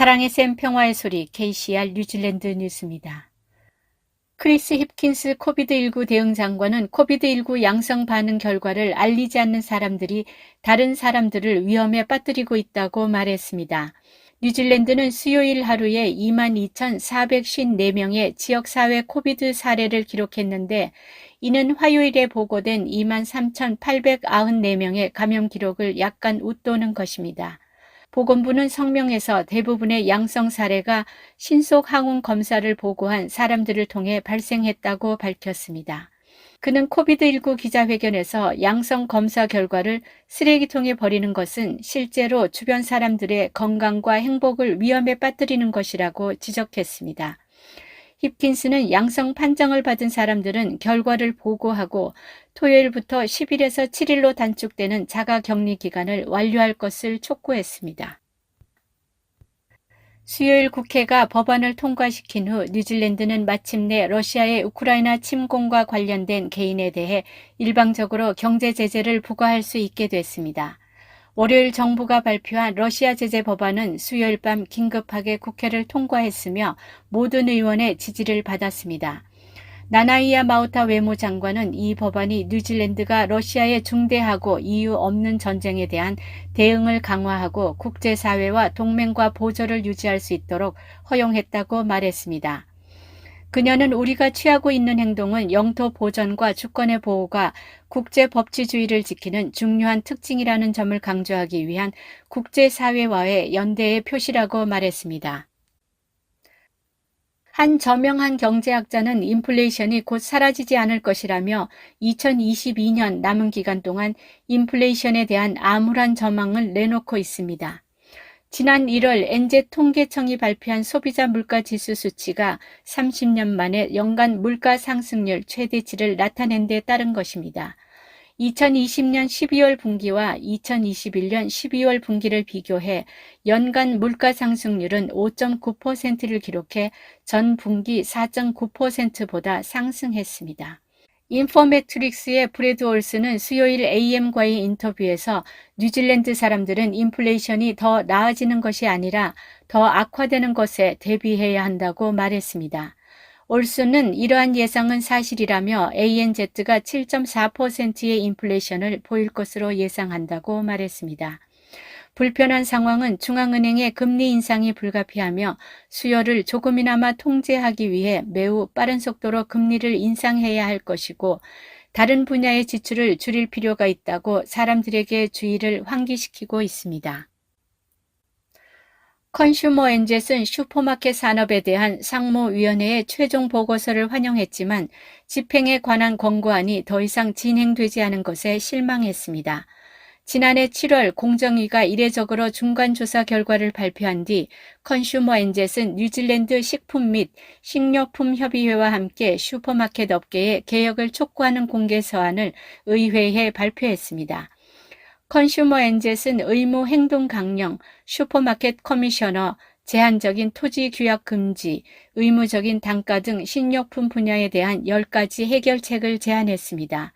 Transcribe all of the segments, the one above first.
사랑의 샘 평화의 소리 KCR 뉴질랜드 뉴스입니다. 크리스 힙킨스 코비드19 대응 장관은 코비드19 양성 반응 결과를 알리지 않는 사람들이 다른 사람들을 위험에 빠뜨리고 있다고 말했습니다. 뉴질랜드는 수요일 하루에 22,454명의 지역사회 코비드 사례를 기록했는데 이는 화요일에 보고된 23,894명의 감염 기록을 약간 웃도는 것입니다. 보건부는 성명에서 대부분의 양성 사례가 신속 항원 검사를 보고한 사람들을 통해 발생했다고 밝혔습니다. 그는 코비드19 기자회견에서 양성 검사 결과를 쓰레기통에 버리는 것은 실제로 주변 사람들의 건강과 행복을 위험에 빠뜨리는 것이라고 지적했습니다. 힙킨스는 양성 판정을 받은 사람들은 결과를 보고하고 토요일부터 10일에서 7일로 단축되는 자가 격리 기간을 완료할 것을 촉구했습니다. 수요일 국회가 법안을 통과시킨 후 뉴질랜드는 마침내 러시아의 우크라이나 침공과 관련된 개인에 대해 일방적으로 경제 제재를 부과할 수 있게 됐습니다. 월요일 정부가 발표한 러시아 제재 법안은 수요일 밤 긴급하게 국회를 통과했으며 모든 의원의 지지를 받았습니다. 나나이아 마우타 외무장관은 이 법안이 뉴질랜드가 러시아에 중대하고 이유 없는 전쟁에 대한 대응을 강화하고 국제사회와 동맹과 보조를 유지할 수 있도록 허용했다고 말했습니다. 그녀는 우리가 취하고 있는 행동은 영토 보전과 주권의 보호가 국제 법치주의를 지키는 중요한 특징이라는 점을 강조하기 위한 국제사회와의 연대의 표시라고 말했습니다. 한 저명한 경제학자는 인플레이션이 곧 사라지지 않을 것이라며 2022년 남은 기간 동안 인플레이션에 대한 암울한 전망을 내놓고 있습니다. 지난 1월 엔제 통계청이 발표한 소비자 물가 지수 수치가 30년 만에 연간 물가 상승률 최대치를 나타낸 데 따른 것입니다. 2020년 12월 분기와 2021년 12월 분기를 비교해 연간 물가 상승률은 5.9%를 기록해 전 분기 4.9%보다 상승했습니다. 인포매트릭스의 브래드 올스는 수요일 AM과의 인터뷰에서 뉴질랜드 사람들은 인플레이션이 더 나아지는 것이 아니라 더 악화되는 것에 대비해야 한다고 말했습니다. 올스는 이러한 예상은 사실이라며 ANZ가 7.4%의 인플레이션을 보일 것으로 예상한다고 말했습니다. 불편한 상황은 중앙은행의 금리 인상이 불가피하며 수요를 조금이나마 통제하기 위해 매우 빠른 속도로 금리를 인상해야 할 것이고 다른 분야의 지출을 줄일 필요가 있다고 사람들에게 주의를 환기시키고 있습니다. 컨슈머 엔젯은 슈퍼마켓 산업에 대한 상무위원회의 최종 보고서를 환영했지만 집행에 관한 권고안이 더 이상 진행되지 않은 것에 실망했습니다. 지난해 7월 공정위가 이례적으로 중간조사 결과를 발표한 뒤 컨슈머 엔젯은 뉴질랜드 식품 및 식료품 협의회와 함께 슈퍼마켓 업계의 개혁을 촉구하는 공개 서한을 의회에 발표했습니다. 컨슈머 엔젯은 의무 행동 강령, 슈퍼마켓 커미셔너, 제한적인 토지 규약 금지, 의무적인 단가 등 식료품 분야에 대한 10가지 해결책을 제안했습니다.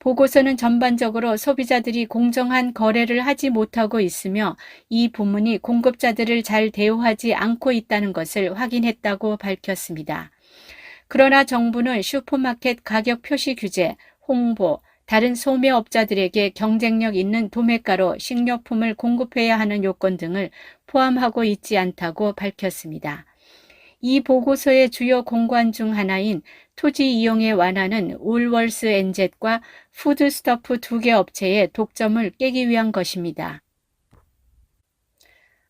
보고서는 전반적으로 소비자들이 공정한 거래를 하지 못하고 있으며 이 부문이 공급자들을 잘 대우하지 않고 있다는 것을 확인했다고 밝혔습니다. 그러나 정부는 슈퍼마켓 가격 표시 규제, 홍보, 다른 소매업자들에게 경쟁력 있는 도매가로 식료품을 공급해야 하는 요건 등을 포함하고 있지 않다고 밝혔습니다. 이 보고서의 주요 공관 중 하나인 토지 이용의 완화는 울월스 엔젯과 푸드스토프 두 개 업체의 독점을 깨기 위한 것입니다.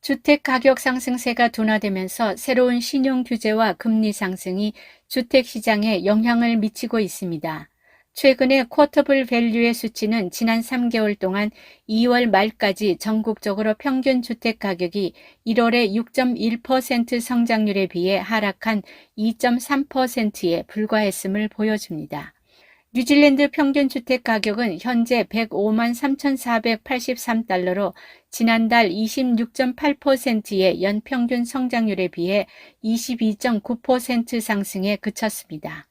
주택 가격 상승세가 둔화되면서 새로운 신용 규제와 금리 상승이 주택 시장에 영향을 미치고 있습니다. 최근에 쿼터블 밸류의 수치는 지난 3개월 동안 2월 말까지 전국적으로 평균 주택 가격이 1월의 6.1% 성장률에 비해 하락한 2.3%에 불과했음을 보여줍니다. 뉴질랜드 평균 주택 가격은 현재 105만 3,483달러로 지난달 26.8%의 연평균 성장률에 비해 22.9% 상승에 그쳤습니다.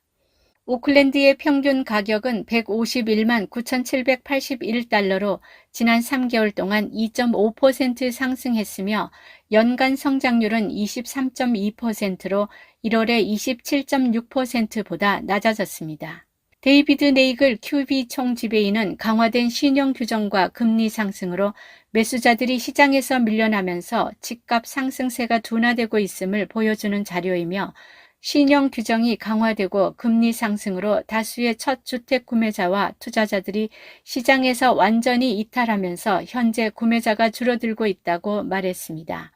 오클랜드의 평균 가격은 151만 9,781달러로 지난 3개월 동안 2.5% 상승했으며 연간 성장률은 23.2%로 1월에 27.6%보다 낮아졌습니다. 데이비드 네이글 QB 총지배인은 강화된 신용 규정과 금리 상승으로 매수자들이 시장에서 밀려나면서 집값 상승세가 둔화되고 있음을 보여주는 자료이며 신용 규정이 강화되고 금리 상승으로 다수의 첫 주택 구매자와 투자자들이 시장에서 완전히 이탈하면서 현재 구매자가 줄어들고 있다고 말했습니다.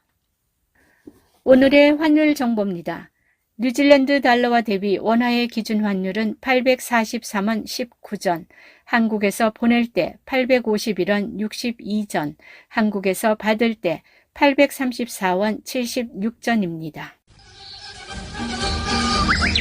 오늘의 환율 정보입니다. 뉴질랜드 달러와 대비 원화의 기준 환율은 843원 19전, 한국에서 보낼 때 851원 62전, 한국에서 받을 때 834원 76전입니다.